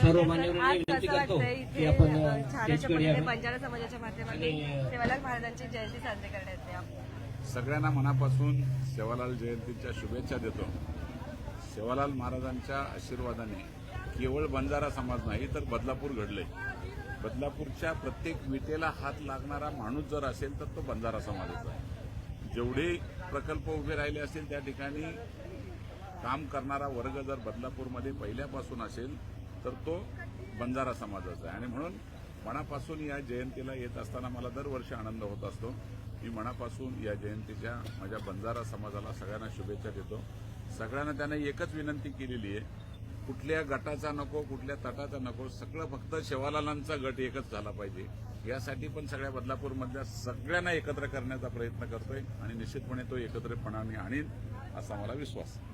सर्व मान्यवरांना विनंती करतो की आपण स्टेजकडे. बंजारा समाजाच्या माध्यमातून सेवालाल महाराजांची जयंती साजरी करण्यात येते सगळ्यांना मनापासून सेवालाल जयंतीच्या शुभेच्छा देतो. सेवालाल महाराजांच्या आशीर्वादाने केवळ बंजारा समाज नाही तर बदलापूर घडलंय. बदलापूरच्या प्रत्येक विटेला हात लागणारा माणूस जर असेल तर तो बंजारा समाजाचा आहे. जेवढे प्रकल्प उभे राहिले असतील त्या ठिकाणी काम करणारा वर्ग जर बदलापूरमध्ये पहिल्यापासून असेल तर तो बंजारा समाजाचा आहे. आणि म्हणून मनापासून या जयंतीला येत असताना मला दरवर्षी आनंद होत असतो. मी मनापासून या जयंतीच्या माझ्या बंजारा समाजाला सगळ्यांना शुभेच्छा देतो. सगळ्यांना त्यांना एकच विनंती केलेली आहे. कुठल्या गटाचा नको कुठल्या तटाचा नको सगळं फक्त शेवालालांचा गट एकच झाला पाहिजे. यासाठी पण सगळ्या बदलापूरमधल्या सगळ्यांना एकत्र करण्याचा प्रयत्न करतोय आणि निश्चितपणे तो एकत्रपणाने आणीन असा मला विश्वास आहे.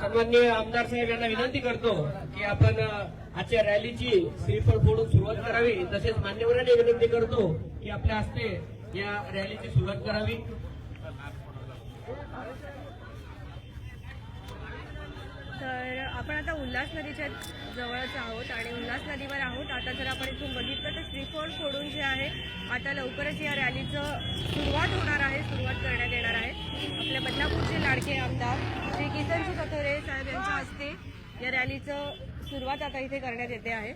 सामान्य आमदार साहेब यांना विनंती करतो की आपण आजच्या रॅलीची श्रीफळ फोडून सुरुवात करावी. तसेच मान्यवरांनी विनंती करतो की आपल्या हस्ते या रॅलीची सुरुवात करावी तर आपण आता उल्हास नदीच्या जवळच आहोत आणि उल्हास नदीवर आहोत. आता जर आपण इथून बघितलं तर श्रीफोड फोडून जे आहे आता लवकरच या रॅलीचं सुरुवात होणार आहे सुरुवात करण्यात येणार आहे. आपल्या बदलापूरचे लाडके आमदार श्री किसनजी कथोरे साहेब यांच्या हस्ते या रॅलीचं सुरुवात आता इथे करण्यात येते आहे.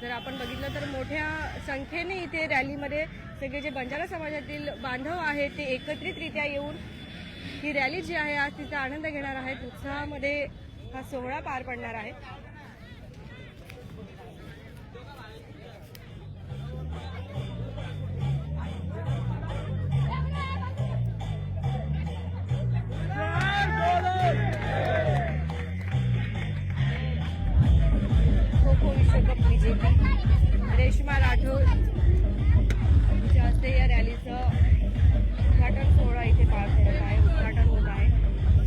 जर आपण बघितलं तर मोठ्या संख्येने इथे रॅलीमध्ये सगळे जे बंजारा समाजातील बांधव आहेत ते एकत्रितरित्या येऊन ही रॅली जी आहे आज तिचा आनंद घेणार आहेत. उत्साहामध्ये हा सोहळा पार पडणार आहे. खो खो विश्वकप विजेती रेश्मा राठोड यांच्या हस्ते या रॅलीचं उद्घाटन सोहळा इथे पार पडत आहे. उद्घाटन होत आहे.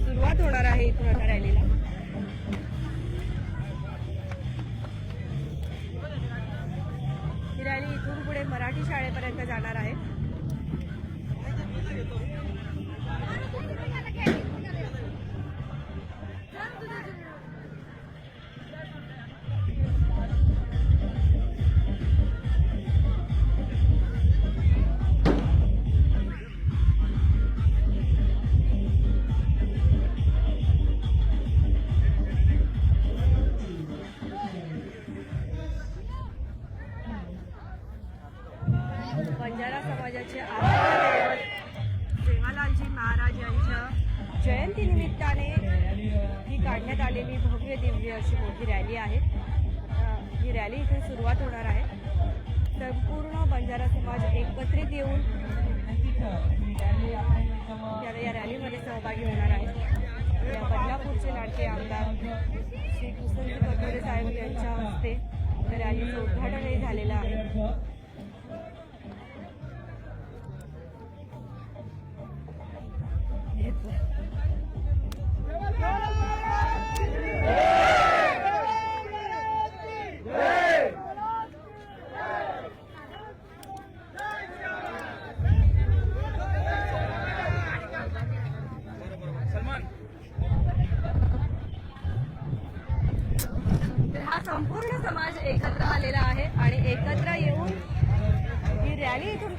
सुरुवात होणार आहे इथून आता रॅलीला. रॅली इथून पुढे मराठी शाळेपर्यंत जाणार आहे. बंजारा समाजाचे आराध्य सेवालालजी महाराज यांच्या जयंतीनिमित्ताने ही काढण्यात आलेली भव्य दिव्य अशी मोठी रॅली आहे. ही रॅली इथे सुरुवात होणार आहे. संपूर्ण बंजारा समाज एकत्रित येऊन त्याला या रॅलीमध्ये सहभागी होणार आहे. या बदलापूरचे लाडके आमदार श्री कुसुमजी कटोरे साहेब यांच्या हस्ते रॅलीचं उद्घाटनही झालेलं आहे. हा संपूर्ण समाज एकत्र आलेला आहे आणि एकत्र येऊन ही रॅली इथून